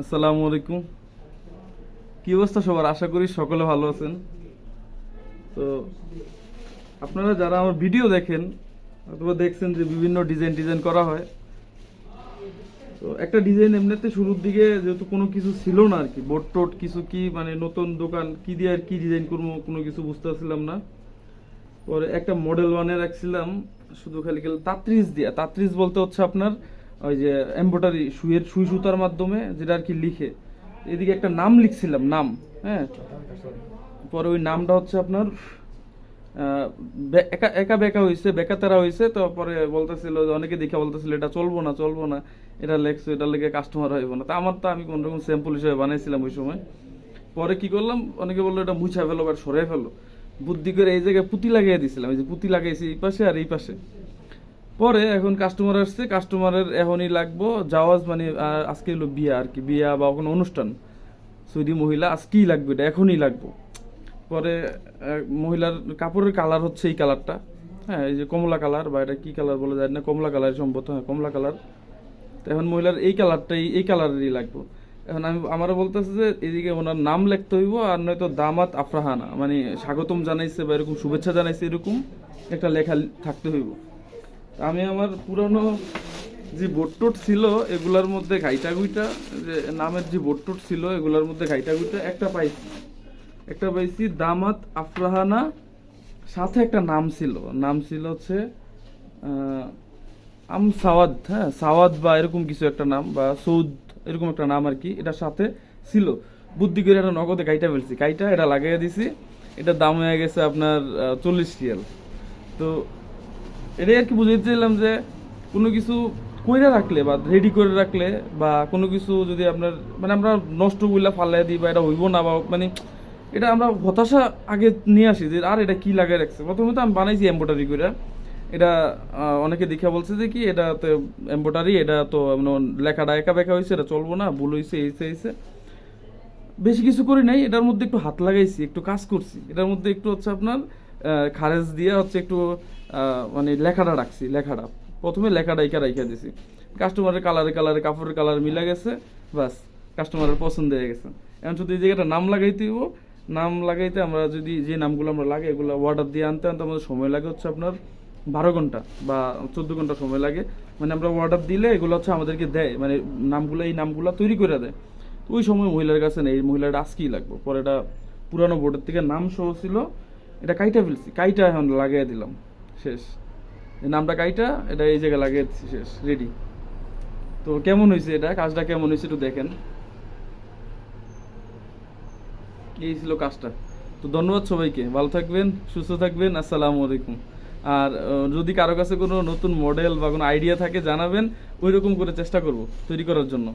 আসসালামু আলাইকুম। কি অবস্থা সবার? আশা করি সকলে ভালো আছেন। তো আপনারা যারা আমার ভিডিও দেখেন, অথবা দেখছেন যে বিভিন্ন ডিজাইন ডিজাইন করা হয়, তো একটা ডিজাইন এমনিতে শুরুর দিকে যেহেতু কোনো কিছু ছিল না আর কি বোর্ড টোট কিছু কি মানে নতুন দোকান, কি দিয়ে আর কি ডিজাইন করব, কোনো কিছু বুঝতে পারছিলাম না। পরে একটা মডেল বানিয়ে রাখছিলাম, শুধু খালি খালি তাত্রিস দিয়া। তাত্রিস বলতে হচ্ছে আপনার ওই যে এমব্রয়ডারি সুইয়ের, সুই সুতার মাধ্যমে যেটা আর কি লিখে। এদিকে একটা নাম লিখছিলাম, নাম হ্যাঁ? পরে ওই নামটা হচ্ছে আপনার একা একা বেকা হয়েছে বেকা তেরা হয়েছে তো পরে বলতেছিল, অনেকে দেখে বলতেছিল, এটা চলবো না চলবো না, এটা লেখছো এটা লেগে কাস্টমার হইব না। তা আমার তো আমি কোন রকম স্যাম্পল হিসেবে বানাইছিলাম ওই সময়। পরে কি করলাম, অনেকে বলল, এটা মুছা ফেলো বা সরে ফেলো। বুদ্ধি করে এই জায়গায় পুঁতি লাগিয়ে দিছিলাম, এই যে পুঁতি লাগিয়েছি এই পাশে আর এই পাশে। পরে এখন কাস্টমার আসছে কাস্টমারের এখনই লাগবো জাওয়াজ মানে আজকে হলো বিয়া আর কি, বিয়া বা কোনো অনুষ্ঠান। সৌদি মহিলা, আজকেই লাগবে এটা, এখনই লাগবো। পরে মহিলার কাপড়ের কালার হচ্ছে এই কালারটা হ্যাঁ এই যে কমলা কালার বা এটা কী কালার বলা যায় না, কমলা কালার সম্ভবত হ্যাঁ কমলা কালার তো এখন মহিলার এই কালারটাই এই কালারেরই লাগবো। এখন আমি, আমারও বলতেছে যে এদিকে ওনার নাম লিখতে হইব আর নয়তো দামাত আফরাহানা মানে স্বাগতম জানাইছে বা এরকম শুভেচ্ছা জানাইছে এরকম একটা লেখা থাকতে হইব। আমি আমার পুরনো যে বোটটোট ছিল, এগুলার মধ্যে ঘাইটা গুইটা যে নামের যে বোটটোট ছিল, এগুলার মধ্যে ঘাইটা গুইটা একটা পাইছি। একটা পাইছি দামাত আফরাহানা সাথে একটা নাম ছিল। নাম ছিল হচ্ছে আম সাওয়াদ হ্যাঁ সাওয়াদ বা এরকম কিছু একটা নাম, বা সৌদ, এরকম একটা নাম আর কি এটার সাথে ছিল। বুদ্ধি করে একটা নগদে গাইটা ফেলছি। গাইটা এটা লাগাইয়া দিছি। এটার দাম হয়ে গেছে আপনার চল্লিশ রিয়াল। তো এটাই আর কি বুঝাইতে চাইলাম যে কোনো কিছু কইরা রাখলে বা রেডি করে রাখলে বা কোনো কিছু যদি আপনার মানে আমরা নষ্ট করলে ফালাই দিই বা এটা হইব না বা মানে এটা আমরা হতাশা আগে নিয়ে আসি যে আর এটা কি লাগাই রাখছে। প্রথমে তো আমি বানাইছি এম্ব্রয়ডারি করে এটা অনেকে দেখা বলছে যে কি এটা তো এম্ব্রয়ডারি এটা তো মানে লেখাটা একা বেকা হয়েছে এটা চলবো না, ভুল হয়েছে এইছে এইছে বেশি কিছু করি নাই, এটার মধ্যে একটু হাত লাগাইছি, একটু কাজ করছি। এটার মধ্যে একটু হচ্ছে আপনার খারেজ দিয়ে হচ্ছে একটু মানে লেখাটা রাখছি, লেখাটা। প্রথমে লেখাটা একা রাইখা দিছি। কাস্টমারের কালারে কালারে, কাপড়ের কালার মিলা গেছে বাস কাস্টমারের পছন্দ হয়ে গেছে। এখন শুধু এই জায়গাটা নাম লাগাইতে হইব, নাম লাগাইতে আমরা যদি যে নামগুলো আমরা লাগে, এগুলো অর্ডার দিয়ে আনতে আনতে আমাদের সময় লাগে হচ্ছে আপনার বারো ঘণ্টা বা চোদ্দ ঘণ্টা সময় লাগে। মানে আমরা অর্ডার দিলে এগুলো হচ্ছে আমাদেরকে দেয় মানে নামগুলো, এই নামগুলো তৈরি করে দেয়। ওই সময় মহিলার কাছে নেই এই মহিলাটা আজকেই লাগবে। পরে এটা পুরানো বোর্ডের থেকে নাম সহ ছিল এটা কাইটা ফেলছি, কাইটা এখন লাগিয়ে দিলাম, শেষ। নামটা কাইটা, এটা এই জায়গায় লাগিয়ে দিচ্ছি শেষ রেডি তো কেমন হয়েছে এটা? কাজটা কেমন হয়েছে একটু দেখেন। এই ছিল কাজটা? তো ধন্যবাদ সবাইকে, ভালো থাকবেন, সুস্থ থাকবেন, আসসালামু আলাইকুম। আর যদি কারও কাছে কোনো নতুন মডেল বা কোনো আইডিয়া থাকে, জানাবেন ওই রকম করে চেষ্টা করব, তৈরি করার জন্য।